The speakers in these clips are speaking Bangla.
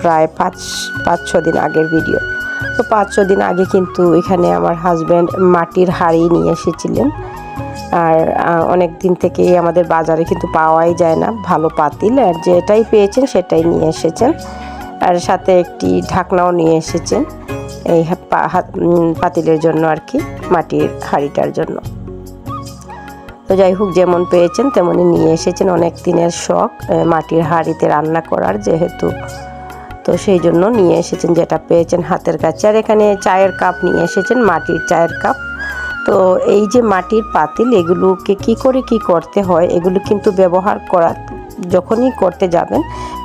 প্রায় পাঁচ পাঁচ ছ দিন আগের ভিডিও তো পাঁচ ছ দিন আগে কিন্তু এখানে আমার হাজব্যান্ড মাটির হাড়ি নিয়ে এসেছিলেন। আর অনেক দিন থেকেই আমাদের বাজারে কিন্তু পাওয়াই যায় না, ভালো পাতিল। আর যেটাই পেয়েছেন সেটাই নিয়ে এসেছেন। আর সাথে একটি ঢাকনাও নিয়ে এসেছেন এই পাতিলের জন্য আর কি, মাটির হাঁড়িটার জন্য। তো যাই হোক, যেমন পেয়েছেন তেমনই নিয়ে এসেছেন। অনেক দিনের শখ মাটির হাঁড়িতে রান্না করার, যেহেতু তো সেই জন্য নিয়ে এসেছেন যেটা পেয়েছেন হাতের কাছে। আর এখানে চায়ের কাপ নিয়ে এসেছেন, মাটির চায়ের কাপ। তো এই যে মাটির পাতিল, এগুলোকে কি করে কি করতে হয়, এগুলো কিন্তু ব্যবহার করা, যখনই করতে যাবেন,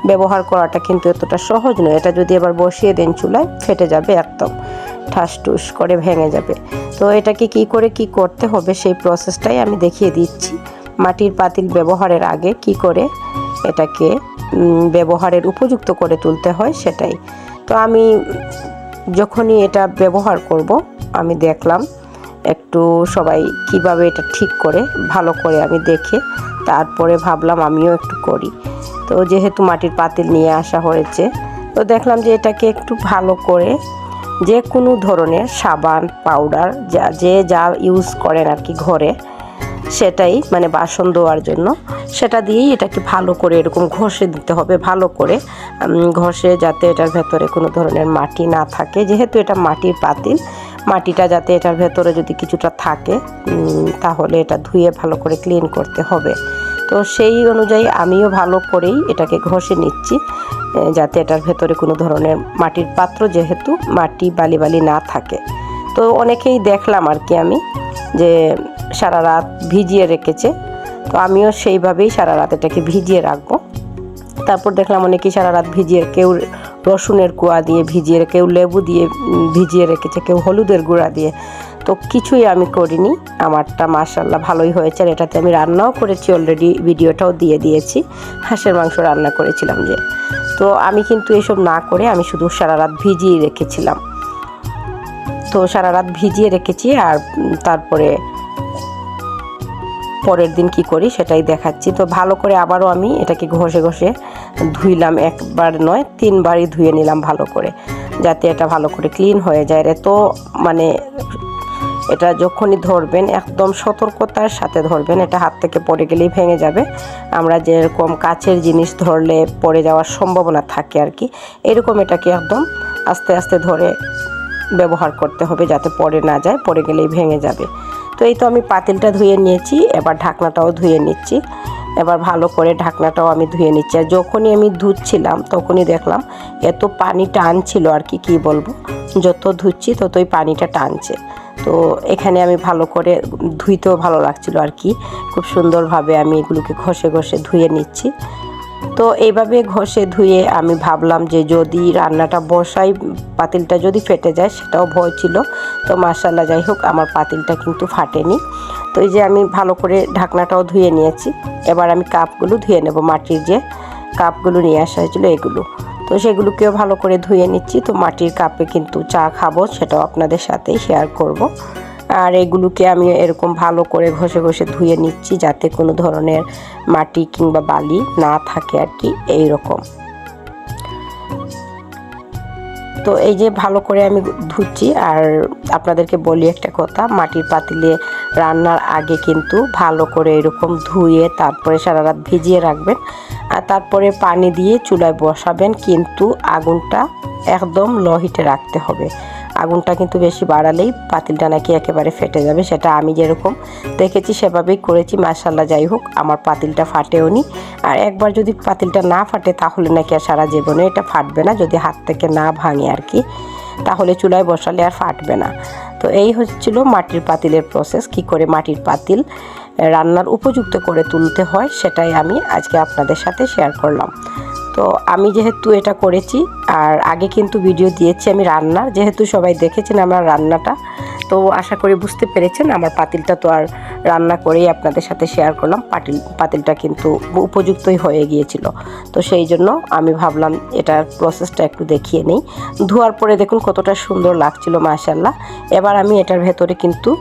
ব্যবহার করাটা কিন্তু এতটা সহজ নয়। এটা যদি এবার বসিয়ে দেন চুলায়, ফেটে যাবে একদম, ঠাস টুস করে ভেঙে যাবে। তো এটাকে কি করে কি করতে হবে, সেই প্রসেসটাই আমি দেখিয়ে দিচ্ছি। মাটির পাতিল ব্যবহারের আগে কি করে এটাকে ব্যবহারের উপযুক্ত করে তুলতে হয় সেটাই। তো আমি যখনই এটা ব্যবহার করব, আমি দেখলাম একটু সবাই কীভাবে এটা ঠিক করে, ভালো করে আমি দেখে তারপরে ভাবলাম আমিও একটু করি। তো যেহেতু মাটির পাতিল নিয়ে আসা হয়েছে, তো দেখলাম যে এটাকে একটু ভালো করে যে কোনো ধরনের সাবান, পাউডার, যা, যে যা ইউজ করেন আর কি ঘরে সেটাই মানে বাসন ধোয়ার জন্য। সেটা দিয়েই এটাকে ভালো করে এরকম ঘষে দিতে হবে, ভালো করে। ঘষে যাতে এটার ভেতরে কোনো ধরনের মাটি না থাকে। যেহেতু এটা মাটির পাতিল, মাটিটা যাতে এটার ভেতরে যদি কিছুটা থাকে তাহলে এটা ধুয়ে ভালো করে ক্লিন করতে হবে। তো সেই অনুযায়ী আমিও ভালো করেই এটাকে ঘষে নিচ্ছি যাতে এটার ভেতরে কোনো ধরনের মাটির পাত্র যেহেতু মাটি বালি বালি না থাকে। তো অনেকেই দেখলাম আর কি আমি, যে সারা রাত ভিজিয়ে রেখেছে। তো আমিও সেইভাবেই সারা রাত এটাকে ভিজিয়ে রাখব। তারপর দেখলাম অনেকেই সারা রাত ভিজিয়ে কেউ রসুনের কুয়া দিয়ে ভিজিয়ে, কেউ লেবু দিয়ে ভিজিয়ে রেখেছে, কেউ হলুদের গুঁড়া দিয়ে। তো কিছুই আমি করিনি। আমারটা মাশাল্লাহ ভালোই হয়েছে আর এটাতে আমি রান্নাও করেছি অলরেডি ভিডিওটাও দিয়ে দিয়েছি। হাঁসের মাংস রান্না করেছিলাম যে। তো আমি কিন্তু এসব না করে আমি শুধু সারা রাত ভিজিয়ে রেখেছিলাম। তো সারা রাত ভিজিয়ে রেখেছি আর তারপরে পরের দিন কি করি সেটাই দেখাচ্ছি। তো ভালো করে আবারও আমি এটাকে ঘষে ঘষে ধুইলাম, একবার নয়, তিনবারই ধুয়ে নিলাম ভালো করে, যাতে এটা ভালো করে ক্লিন হয়ে যায়। এত মানে এটা যখনই ধরবেন, একদম সতর্কতার সাথে ধরবেন, এটা হাত থেকে পড়ে গেলেই ভেঙে যাবে। আমরা যেরকম কাছের জিনিস ধরলে পড়ে যাওয়ার সম্ভাবনা থাকে আর কি, এরকম এটাকে একদম আস্তে আস্তে ধরে ব্যবহার করতে হবে যাতে পড়ে না যায়, পড়ে গেলেই ভেঙে যাবে। এই তো আমি পাতিলটা ধুয়ে নিয়েছি, এবার ঢাকনাটাও ধুয়ে নিচ্ছি। এবার ভালো করে ঢাকনাটাও আমি ধুয়ে নিচ্ছি। আর যখনই আমি ধুচ্ছিলাম, তখনই দেখলাম এত পানি টানছিল আর কি, কী বলব? যত ধুচ্ছি ততই পানিটা টানছে। তো এখানে আমি ভালো করে ধুইতেও ভালো লাগছিল আর কি। খুব সুন্দরভাবে আমি এগুলোকে ঘষে ঘষে ধুয়ে নিচ্ছি। তো এইভাবে ঘষে ধুয়ে আমি ভাবলাম যে যদি রান্নাটা বসাই, পাতিলটা যদি ফেটে যায় সেটাও ভয় ছিল। তো মার্শাল্লাহ যাই হোক, আমার পাতিলটা কিন্তু ফাটেনি। তো এই যে আমি ভালো করে ঢাকনাটাও ধুয়ে নিয়েছি। এবার আমি কাপগুলো ধুয়ে নেব মাটির যে কাপগুলো নিয়ে আসা হয়েছিল এগুলো। তো সেগুলোকেও ভালো করে ধুয়ে নিচ্ছি। তো মাটির কাপে কিন্তু চা খাব, সেটাও আপনাদের সাথেই শেয়ার করব। আর এগুলোকে আমি এরকম ভালো করে ঘষে ঘষে ধুয়ে নিচ্ছি যাতে কোনো ধরনের মাটি কিংবা বালি না থাকে আর কি এই রকম তো এই যে ভালো করে আমি ধুচ্ছি, আর আপনাদেরকে বলি একটা কথা, মাটির পাতিলে রান্নার আগে কিন্তু ভালো করে এরকম ধুয়ে তারপরে সারা রাত ভিজিয়ে রাখবেন। আর তারপরে পানি দিয়ে চুলায় বসাবেন, কিন্তু আগুনটা একদম লো হিটে রাখতে হবে। আগুনটা কিন্তু বেশি বাড়ালেই পাতিলটা নাকি একেবারে ফেটে যাবে, সেটা আমি যেরকম দেখেছি সেভাবেই করেছি মাসাল্লাহ যাই হোক, আমার পাতিলটা ফাটেও নি। আর একবার যদি পাতিলটা না ফাটে তাহলে নাকি আর সারা জীবনে এটা ফাটবে না, যদি হাত থেকে না ভাঙে আর কি, তাহলে চুলায় বসালে আর ফাটবে না। তো এই হচ্ছিল মাটির পাতিলের প্রসেস কি করে মাটির পাতিল রান্নার উপযুক্ত করে তুলতে হয়, সেটাই আমি আজকে আপনাদের সাথে শেয়ার করলাম। তো আমি যেহেতু এটা করেছি আর আগে কিন্তু ভিডিও দিয়েছি আমি রান্নার, যেহেতু সবাই দেখেছেন আমার রান্নাটা, তো আশা করি বুঝতে পেরেছেন, আমার পাতিলটা তো আর রান্না করেই আপনাদের সাথে শেয়ার করলাম, পাতিল, পাতিলটা কিন্তু উপযুক্তই হয়ে গিয়েছিল। তো সেই জন্য আমি ভাবলাম এটার প্রসেসটা একটু দেখিয়ে নেই। ধোয়ার পরে দেখুন কতটা সুন্দর লাগছিল মাশাল্লাহ এবার আমি এটার ভেতরে কিন্তু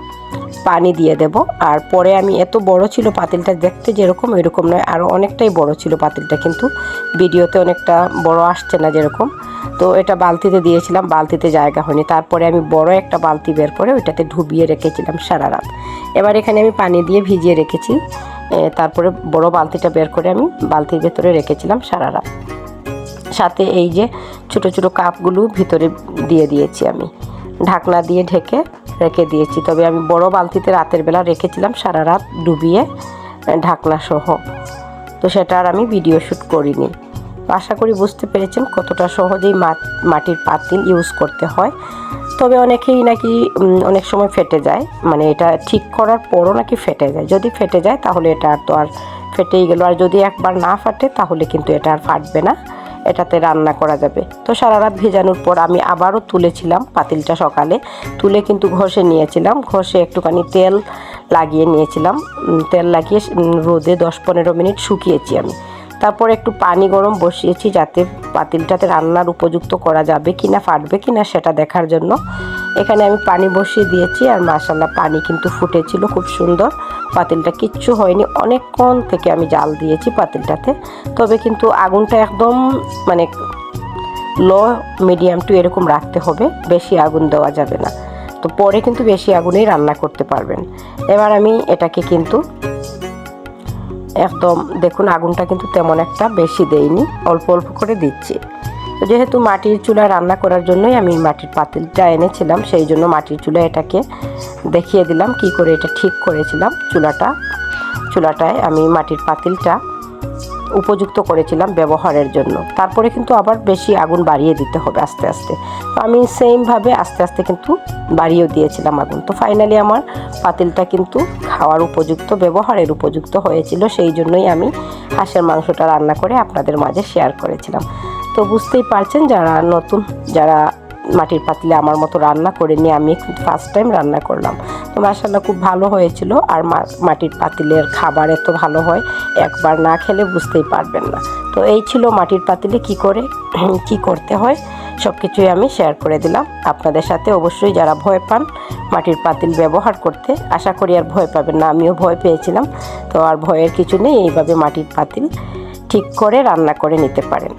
পানি দিয়ে দেব। আর পরে আমি এত বড় ছিল পাতিলটা দেখতে যেরকম এরকম নয়। আরও অনেকটাই বড় ছিল পাতিলটা কিন্তু। ভিডিওতে অনেকটা বড় আসছে না যেরকম। তো এটা বালতিতে দিয়েছিলাম, বালতিতে জায়গা হয়নি। তারপরে আমি বড় একটা বালতি বের করে ওইটাতে ডুবিয়ে রেখেছিলাম সারা রাত। এবার এখানে আমি পানি দিয়ে ভিজিয়ে রেখেছি। তারপরে বড় বালতিটা বের করে আমি বালতির ভেতরে রেখেছিলাম সারা রাত। সাথে এই যে ছোট ছোট কাপগুলো ভিতরে দিয়ে দিয়েছি আমি। ঢাকনা দিয়ে ঢেকে রেখে দিয়েছি। তবে আমি বড় বালতিতে রাতের বেলা রেখেছিলাম, সারা রাত ডুবিয়ে ঢাকনা সহ তো সেটা আর আমি ভিডিও শ্যুট করিনি। আশা করি বুঝতে পেরেছেন কতটা সহজেই মাটির পাতিল ইউজ করতে হয়। তবে অনেকেই নাকি অনেক সময় ফেটে যায়। মানে এটা ঠিক করার পরও নাকি ফেটে যায়। যদি ফেটে যায় তাহলে এটা আর তো আর ফেটেই গেল। আর যদি একবার না ফাটে তাহলে কিন্তু এটা আর ফাটবে না। এটাতে রান্না করা যাবে। তো সারা রাত ভেজানোর পর আমি আবারও তুলেছিলাম পাতিলটা সকালে। তুলে কিন্তু ঘষে নিয়েছিলাম। ঘষে একটুখানি তেল লাগিয়ে নিয়েছিলাম। তেল লাগিয়ে রোদে দশ পনেরো মিনিট শুকিয়েছি আমি। তারপর একটু পানি গরম বসিয়েছি যাতে পাতিলটাতে রান্নার উপযুক্ত করা যাবে কি না ফাটবে কি না সেটা দেখার জন্য। এখানে আমি পানি বসিয়ে দিয়েছি আর মাসাল্লাহ পানি কিন্তু ফুটেছিল, খুব সুন্দর। পাতিলটা কিচ্ছু হয়নি। অনেকক্ষণ থেকে আমি জাল দিয়েছি পাতিলটাতে। তবে কিন্তু আগুনটা একদম মানে লো, মিডিয়াম টু এরকম রাখতে হবে। বেশি আগুন দেওয়া যাবে না। তো পরে কিন্তু বেশি আগুনেই রান্না করতে পারবেন। এবার আমি এটাকে কিন্তু একদম, দেখুন আগুনটা কিন্তু তেমন একটা বেশি দেইনি অল্প অল্প করে দিচ্ছি। যেহেতু মাটির চুলায় রান্না করার জন্যই আমি মাটির পাতিলটা এনেছিলাম, সেই জন্য মাটির চুলা এটাকে দেখিয়ে দিলাম কি করে এটা ঠিক করেছিলাম। চুলাটা, চুলাটায় আমি মাটির পাতিলটা উপযুক্ত করেছিলাম ব্যবহারের জন্য। তারপরে কিন্তু আবার বেশি আগুন বাড়িয়ে দিতে হবে আস্তে আস্তে। তো আমি সেমভাবে আস্তে আস্তে কিন্তু বাড়িয়েও দিয়েছিলাম আগুন। তো ফাইনালি আমার পাতিলটা কিন্তু খাওয়ার উপযুক্ত, ব্যবহারের উপযুক্ত হয়েছিল, সেই জন্যই আমি হাঁসের মাংসটা রান্না করে আপনাদের মাঝে শেয়ার করেছিলাম। তো বুঝতেই পারছেন যারা নতুন, যারা মাটির পাতিলে আমার মতো রান্না করিনি আমি কিন্তু ফার্স্ট টাইম রান্না করলাম। তো মাসাল্লাহ খুব ভালো হয়েছিল আর মাটির পাতিলের খাবার এত ভালো হয়, একবার না খেলে বুঝতেই পারবেন না। তো এই ছিল মাটির পাতিলে কি করে, কি করতে হয় সব কিছুই আমি শেয়ার করে দিলাম। আপনাদের সাথে অবশ্যই যারা ভয় পান মাটির পাতিল ব্যবহার করতে, আশা করি আর ভয় পাবেন না, আমিও ভয় পেয়েছিলাম। তো আর ভয়ের কিছু নেই, এইভাবে মাটির পাতিল ঠিক করে রান্না করে নিতে পারেন।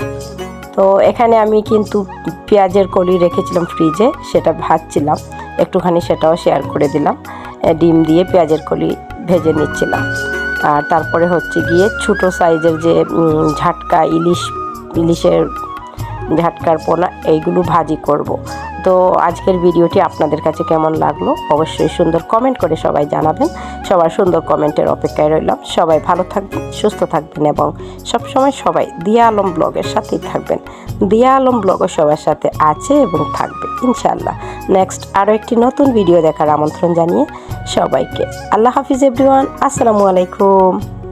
তো এখানে আমি কিন্তু পেঁয়াজের কলি রেখেছিলাম ফ্রিজে, সেটা ভাজছিলাম। একটুখানি সেটাও শেয়ার করে দিলাম। ডিম দিয়ে পেঁয়াজের কলি ভেজে নিচ্ছিলাম। আর তারপরে হচ্ছে গিয়ে ছোটো সাইজের যে ঝাটকা, ইলিশ, ইলিশের ঝাটকার পোনা, এইগুলো ভাজি করব। তো আজকের ভিডিওটি আপনাদের কাছে কেমন লাগল? অবশ্যই সুন্দর কমেন্ট করে সবাই জানাবেন। সবার সুন্দর কমেন্টের অপেক্ষায় রইলাম। সবাই ভালো থাকবেন, সুস্থ থাকবেন এবং সবসময় সবাই দিয়া আলম ব্লগের সাথেই থাকবেন। দিয়া আলম ব্লগও সবার সাথে আছে এবং থাকবে, ইনশাআল্লাহ। নেক্সট আরও একটি নতুন ভিডিও দেখার আমন্ত্রণ জানিয়ে সবাইকে আল্লাহ হাফিজ এভরিওয়ান আসসালামু আলাইকুম।